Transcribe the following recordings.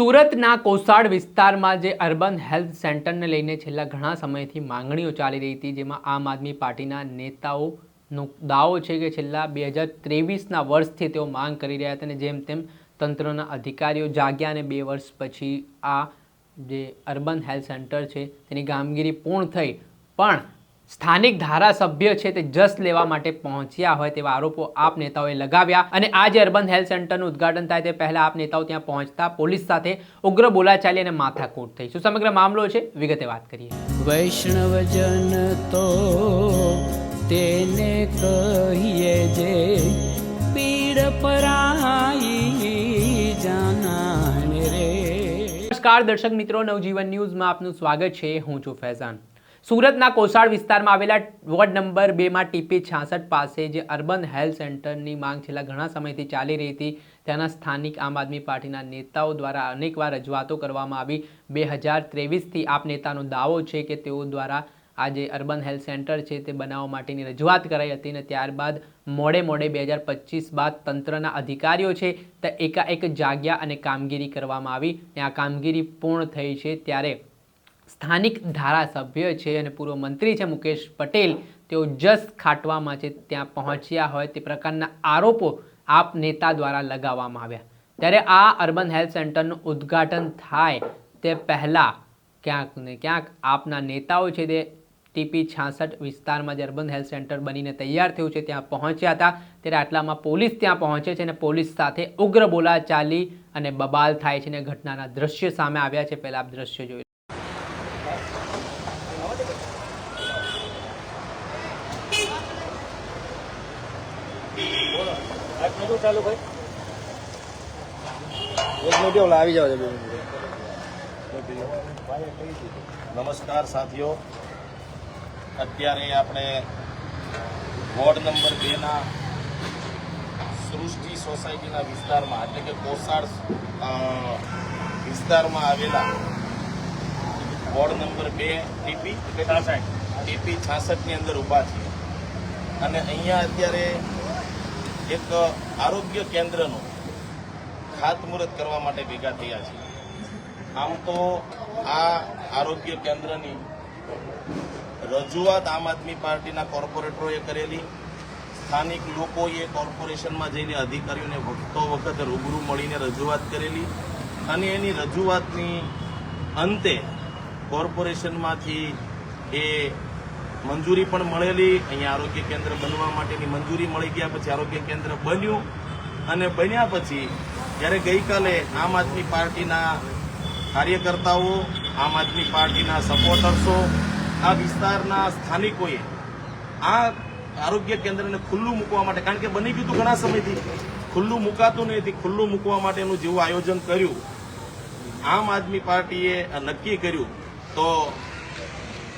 સુરતના કોસાડ વિસ્તારમાં જે અર્બન હેલ્થ સેન્ટરને લઈને છેલ્લા ઘણા સમયથી માંગણીઓ ચાલી રહી હતી, જેમાં આમ આદમી પાર્ટીના નેતાઓનો દાવો છે કે છેલ્લા બે હજાર ત્રેવીસના વર્ષથી તેઓ માંગ કરી રહ્યા હતા અને જેમ તેમ તંત્રના અધિકારીઓ જાગ્યા અને બે વર્ષ પછી આ જે અર્બન હેલ્થ સેન્ટર છે, તેની કામગીરી પૂર્ણ થઈ. પણ સ્થાનિક ધારાસભ્ય છે તે જસ લેવા માટે પહોંચ્યા હોય તેવા આરોપો આપ નેતાઓએ લગાવ્યા અને આજે અર્બન હેલ્થ સેન્ટરનું ઉદ્ઘાટન થાય તે પહેલા આપ નેતાઓ ત્યાં પહોંચતા પોલીસ સાથે ઉગ્ર બોલાચાલી અને માથાકૂટ થઈ. શું સમગ્ર મામલો છે? વિગતે વાત કરીએ. વૈષ્ણવજન તો તેને કહીએ જે પીડ પરાઈ જાના રે. નમસ્કાર દર્શક મિત્રો નવજીવન ન્યૂઝમાં આપનું સ્વાગત છે. હું છું ફૈઝાન. સુરતના કોસાળ વિસ્તારમાં આવેલા વોર્ડ નંબર બેમાં ટીપી છાસઠ પાસે જે અર્બન હેલ્થ સેન્ટરની માંગ છેલ્લા ઘણા સમયથી ચાલી રહી હતી, ત્યાંના સ્થાનિક આમ આદમી પાર્ટીના નેતાઓ દ્વારા અનેકવાર રજૂઆતો કરવામાં આવી. બે હજાર ત્રેવીસથી આપ નેતાનો દાવો છે કે તેઓ દ્વારા આ જે અર્બન હેલ્થ સેન્ટર છે તે બનાવવા માટેની રજૂઆત કરાઈ હતી અને ત્યારબાદ મોડે મોડે બે હજાર પચીસ બાદ તંત્રના અધિકારીઓ છે તે એકાએક જાગ્યા અને કામગીરી કરવામાં આવી. અને આ કામગીરી પૂર્ણ થઈ છે ત્યારે સ્થાનિક ધારાસભ્ય છે અને પૂર્વ મંત્રી છે મુકેશ પટેલ, તેઓ જસ ખાટવામાં છે, ત્યાં પહોંચ્યા હોય તે પ્રકારના આરોપો આપ નેતા દ્વારા લગાવવામાં આવ્યા. ત્યારે આ અર્બન હેલ્થ સેન્ટરનું ઉદ્ઘાટન થાય તે પહેલાં ક્યાંક ને ક્યાંક આપના નેતાઓ છે તે ટીપી છાસઠ વિસ્તારમાં જે અર્બન હેલ્થ સેન્ટર બનીને તૈયાર થયું છે, ત્યાં પહોંચ્યા હતા. ત્યારે આટલામાં પોલીસ ત્યાં પહોંચે છે અને પોલીસ સાથે ઉગ્ર બોલાચાલી અને બબાલ થાય છે અને ઘટનાના દ્રશ્ય સામે આવ્યા છે. પહેલાં આપ દ્રશ્ય જોઈ લો. એક મિનિટ ચાલુ ભાઈ એક મિનિટ ઓલા આવી જાવ બે નમસ્કાર સાથીઓ. અત્યારે આપણે વોર્ડ નંબર બે ના સૃષ્ટિ સોસાયટીના વિસ્તારમાં એટલે કે કોસાડ વિસ્તારમાં આવેલા વોર્ડ નંબર બે ટીપી ટીપી છાસઠ. ની અંદર ઊભા છીએ. અને અહીંયા અત્યારે એક આરોગ્ય કેન્દ્રનું ખાતમુહૂર્ત કરવા માટે ભેગા થયા છે. આમ તો આ આરોગ્ય કેન્દ્રની રજૂઆત આમ આદમી પાર્ટીના કોર્પોરેટરોએ કરેલી. સ્થાનિક લોકોએ કોર્પોરેશનમાં જઈને અધિકારીઓને વખતો વખત રૂબરૂ મળીને રજૂઆત કરેલી અને એની રજૂઆતની અંતે કોર્પોરેશનમાંથી એ મંજૂરી પણ મળેલી. અહીંયા આરોગ્ય કેન્દ્ર બનવા માટેની મંજૂરી મળી ગયા પછી આરોગ્ય કેન્દ્ર બન્યું. અને બન્યા પછી જ્યારે ગઈકાલે આમ આદમી પાર્ટીના કાર્યકર્તાઓ, આમ આદમી પાર્ટીના સપોર્ટર્સો આ વિસ્તારના સ્થાનિકોએ આ આરોગ્ય કેન્દ્રને ખુલ્લું મૂકવા માટે, કારણ કે બની ગયું હતું ઘણા સમયથી, ખુલ્લું મુકાતું નથી ખુલ્લું મૂકવા માટેનું જેવું આયોજન કર્યું. આમ આદમી પાર્ટીએ નક્કી કર્યું. તો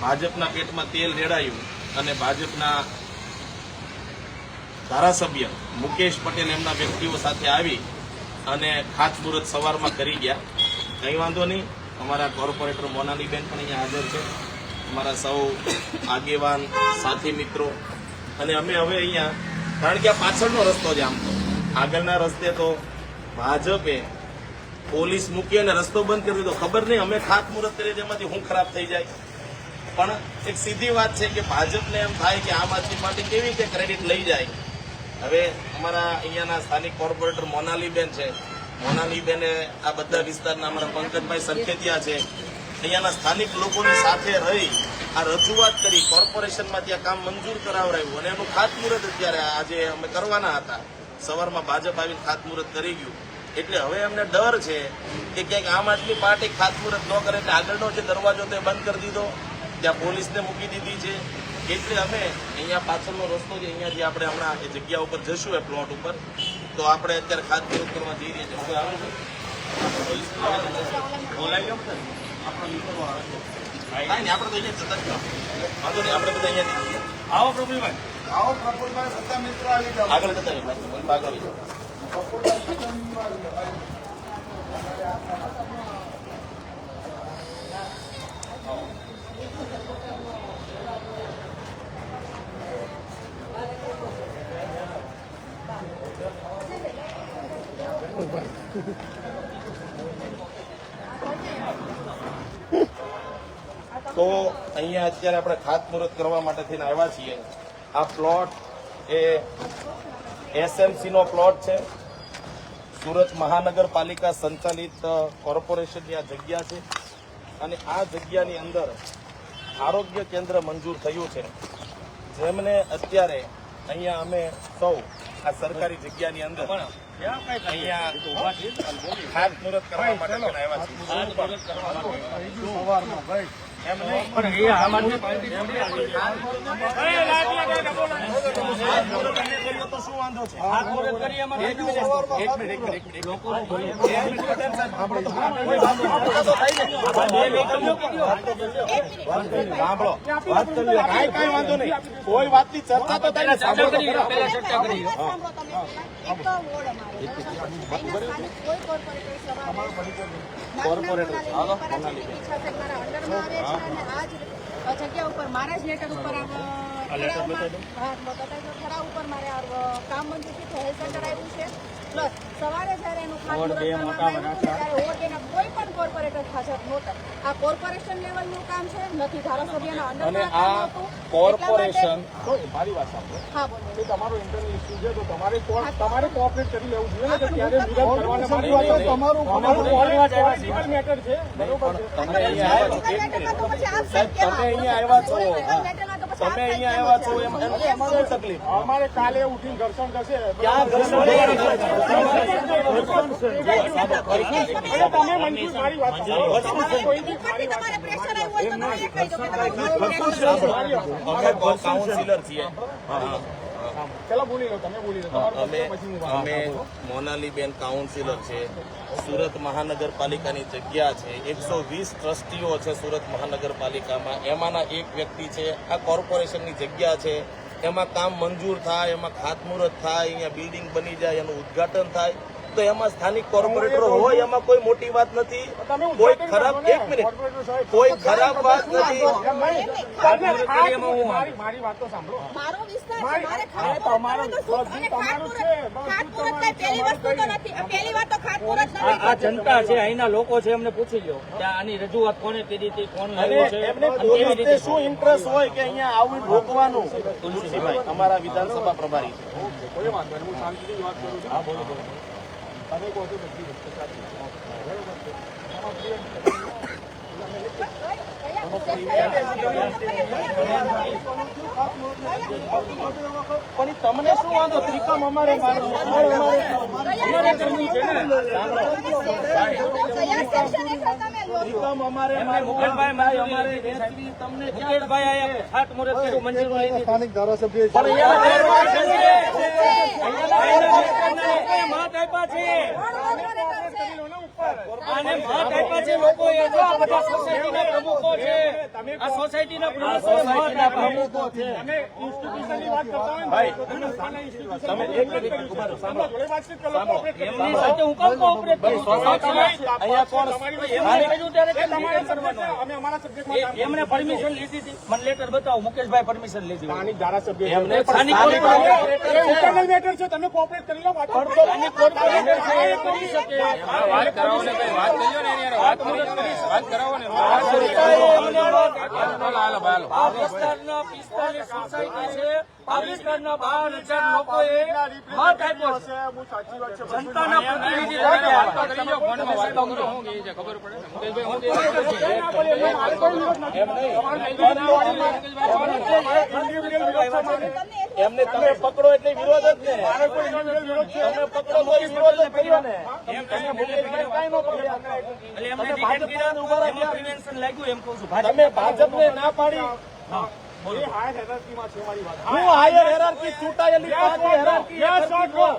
ભાજપના પેટમાં તેલ રેડાયું અને ભાજપના ધારાસભ્ય મુકેશ પટેલ એમના વ્યક્તિઓ સાથે આવી અને ખાતમુહૂર્ત સવારમાં કરી ગયા. કંઈ વાંધો નહીં. અમારા કોર્પોરેટર મોનાલીબેન પણ અહીંયા હાજર છે. અમારા સૌ આગેવાન, સાથી મિત્રો. અને અમે હવે અહીંયા, કારણ કે આ પાછળનો રસ્તો છે આમ તો. આગળના રસ્તે તો ભાજપે પોલીસ મૂકી અને રસ્તો બંધ કરી દીધો. ખબર નહીં, અમે ખાતમુહૂર્ત કરીએ તેમાંથી હું ખરાબ થઈ જાય. પણ એક સીધી વાત છે કે ભાજપને એમ થાય કે આમ આદમી પાર્ટી કેવી રીતે ક્રેડિટ લઈ જાય? હવે અમારા અહીંયાના સ્થાનિક કોર્પોરેટર મોનાલીબેન છે. મોનાલીબેને આ બધા વિસ્તારના અમારા પંકજભાઈ સરખેતિયા છે. અહીંયાના સ્થાનિક લોકોની સાથે રહી, આ રજૂઆત કરી કોર્પોરેશનમાં ત્યાં કામ મંજૂર કરાવડાવ્યું અને એનું ખાતમુહૂર્ત અત્યારે આજે અમે કરવાના હતા. સવારમાં ભાજપ આવીને ખાતમુહૂર્ત કરી ગયું. એટલે હવે અમને ડર છે કે ક્યાંક આમ આદમી પાર્ટી ખાતમુહૂર્ત ન કરે એટલે આગળનો જે દરવાજો તે બંધ કરી દીધો. ત્યાં પોલીસને મૂકી દીધી છે. એટલે અમે અહીંયા પાછળનો રસ્તો છે અહીંયાથી આપણે હમણાં એ જગ્યા ઉપર જશું એ પ્લોટ ઉપર. તો આપણે અત્યારે ખાતમુહૂર્ત કરવા જઈ રહ્યા છીએ. કોઈ આવે છે? પોલીસ બોલાવી આપણો મિત્રો આવે કાંઈ આપણે તો અહીંયા જતા જ વાંધો નહીં, આપણે બધા અહીંયા જઈએ. આવો પ્રભુભાઈ આવો પ્રફુલભાઈ બધા મિત્રો આવી જાવ આગળ જતા રહીએ. આગળ આવી જાઓ. તો અહીંયા અત્યારે આપણે ખાતમુહૂર્ત કરવા માટે થઈને આવ્યા છીએ. આ પ્લોટ એ એસએમસીનો પ્લોટ છે. સુરત મહાનગરપાલિકા સંચાલિત કોર્પોરેશનની આ જગ્યા છે. અને આ જગ્યાની અંદર આરોગ્ય કેન્દ્ર મંજૂર થયું છે. જેમને અત્યારે અહીંયા અમે સૌ આ સરકારી જગ્યાની અંદર પણ સાંભળો વાત કરી કાંઈ કાંઈ વાંધો નહીં કોઈ વાતની ચર્ચા તો થાય તો ખરા. કોર્પોરેટર જગ્યા ઉપર મારા જ લેટર ઉપર ઠરાવ ઉપર મારે આ કામ મંજૂર છે હેલ્થ સેન્ટર આવ્યું છે પ્લસ સવારે જ્યારે એનું કોઈ પણ કોર્પોરેટર હાજર નહોતા. આ કોર્પોરેશન લેવલનું કામ છે નથી ધારાસભ્યના અને અંડરમાં આ કોર્પોરેશન મારી વાત સાંભળો. હા બોલો. એ તમારો ઇન્ટરનલ ઇસ્યુ છે તો તમારે તમારે કોઓપરેટ કરી લેવું જોઈએ ને કે ત્યારે વિરોધ કરવાને મારી વાત તો તમારું લીગલ મેટર છે બરોબર તમે અહીંયા આવ્યા છો. તમે અહીંયા આવ્યા છો. તમે અહીંયા આવ્યા છો એમ એમ શું તકલીફ? અમારે કાલે ઉઠીને ઘર્ષણ થશે ક્યાં ઘર્ષણ? તમે મંજૂર મારી વાત કાઉન્સિલર છીએ. અમે મોનાલીબેન કાઉન્સિલર છે. સુરત મહાનગરપાલિકાની જગ્યા છે. એકસો વીસ ટ્રસ્ટીઓ છે સુરત મહાનગરપાલિકામાં. એમાંના એક વ્યક્તિ છે. આ કોર્પોરેશનની જગ્યા છે. એમાં કામ મંજૂર થાય એમાં ખાતમુહૂર્ત થાય અહીંયા બિલ્ડિંગ બની જાય એનું ઉદ્ઘાટન થાય. તો એમાં સ્થાનિક કોર્પોરેટરો હોય એમાં કોઈ મોટી વાત નથી. કોઈ ખરાબ એક મિનિટ. કોઈ ખરાબ વાત નથી. આ જનતા છે અહીંના લોકો છે એમને પૂછી લો કે આની રજૂઆત કોને કરી હતી કોણ એમને શું ઇન્ટરેસ્ટ હોય કે અહીંયા આવું રોકવાનું? તુલસીભાઈ અમારા વિધાનસભા પ્રભારી છે. કોઈ વાંધો નહીં હું શાંતિથી વાત કરું છું. હા બોલો બોલો. કહો છો બધી વસ્તુ પણ તમને શું વાંધો? ત્રિકમ અમારે અમારે? ત્રિકમ મુકેશભાઈ ભાઈ અમારે વેચવી, તમને મુકેશભાઈ અહીંયા ખાતમુહૂર્ત કર્યું મંજૂરી સ્થાનિક ધારાસભ્ય પણ અહીંયા લોકોએ મત આપ્યા છે. આને મત આપ્યા છે લોકોએ જો બધા સોસાયટીના પ્રમુખો છે આ સોસાયટીના પ્રમુખો છે. તમે ઇન્સ્ટિટ્યુશનની વાત કરતા હોય ભાઈ, તમે તમે એક મિનિટ. જોડે વાતચીત કરો, એમની સાથે હું કામ કોઓપરેટ કરું? અહીંયા કોણ એમને કહ્યું ત્યારે કે તમારે કરવાનું અમે અમારા સબ્જેક્ટમાં એમને પરમિશન લીધી હતી. મને લેટર બતાવો મુકેશભાઈ પરમિશન લીધી સ્થાનિક ધારાસભ્ય એમને સ્થાનિક matter છે. તમે કોઓપરેટ કરી લો વાત કરો. સ્થાનિક કોર્પોરેટર છે એ કરી શકે. વાત કરાવો ને વાત કરજો ને. એની વાત વાત કરાવો ને. આ વિસ્તારના પિસ્તાલીસ સોસાયટી છે. આ વિસ્તારના બાર હજાર લોકોએ મત આપ્યો છે. હશે, હું સાચી વાત છે જનતાના પ્રતિનિધિ એમને તમે પકડો એટલે વિરોધ જ ને તમે પકડો તો વિરોધ જ કર્યો ને તમે મુકેશભાઈ કાંઈ ન પકડ્યા. એટલે એમને ટિકિટ કર્યા એમાં પ્રિવેન્શન લાગ્યું એમ કહું છું. ભાજપ તમે ભાજપને ના પાડી. હું હાયર હેરાર્કી ચૂંટાયેલી પાર્ટી હેરાર્કી Yes હેરાર્કી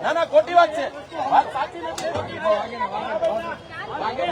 ના ના ખોટી વાત છે વાત સાચી નથી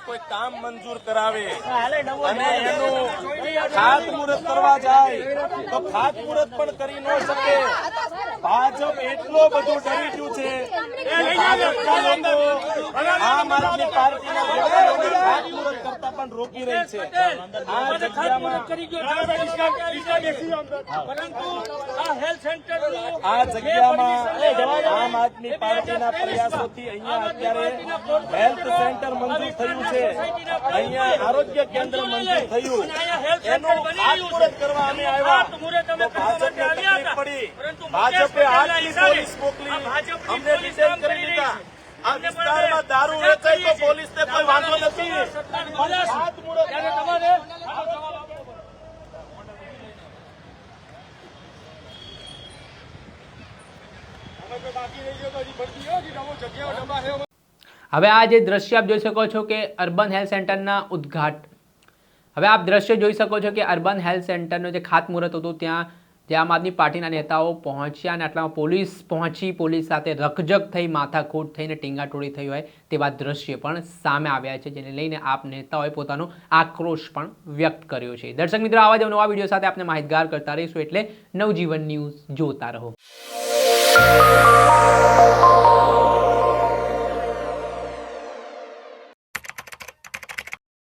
કોઈ કામ મંજૂર કરાવે અને એનું ખાતમુહૂર્ત કરવા જાય તો ખાતમુહૂર્ત પણ કરી ન શકે ભાજપ એટલો બધું ડરી ગયું છે લોકો આમ આદમી પાર્ટીના પણ રોકી રહી છે. આ જગ્યામાં આમ આદમી પાર્ટીના પ્રયાસોથી અહીંયા અત્યારે હેલ્થ સેન્ટર મંજૂર થયું છે. અહીંયા આરોગ્ય કેન્દ્ર મંજૂર થયું. એનું ખાતમુહૂર્ત કરવા અમે આવ્યા. તો ભાજપને તકલીફ પડી. ભાજપે આટલી પોલીસ મોકલી અમને ડિટેન કરી દીધા. આ વિસ્તારમાં દારૂ વેચાય તો પોલીસને વાંધો નથી. હવે આ જે દ્રશ્ય આપ જોઈ શકો છો કે અર્બન હેલ્થ સેન્ટરના ઉદ્ઘાટ હવે આપ દ્રશ્ય જોઈ શકો છો કે અર્બન હેલ્થ સેન્ટરનું જે ખાતમુહૂર્ત હતું ત્યાં જે આમ આદમી પાર્ટીના નેતાઓ પહોંચ્યા અને આટલામાં પોલીસ પહોંચી, પોલીસ સાથે રકજક થઈ, માથાકૂટ થઈને ટીંગાટોળી થઈ હોય તેવા દ્રશ્ય પણ સામે આવ્યા છે, જેને લઈને આપ નેતાઓએ પોતાનો આક્રોશ પણ વ્યક્ત કર્યો છે. દર્શક મિત્રો, આવા જ નવા વીડિયો સાથે આપણે માહિતગાર કરતા રહીશું એટલે નવજીવન ન્યૂઝ જોતા રહો.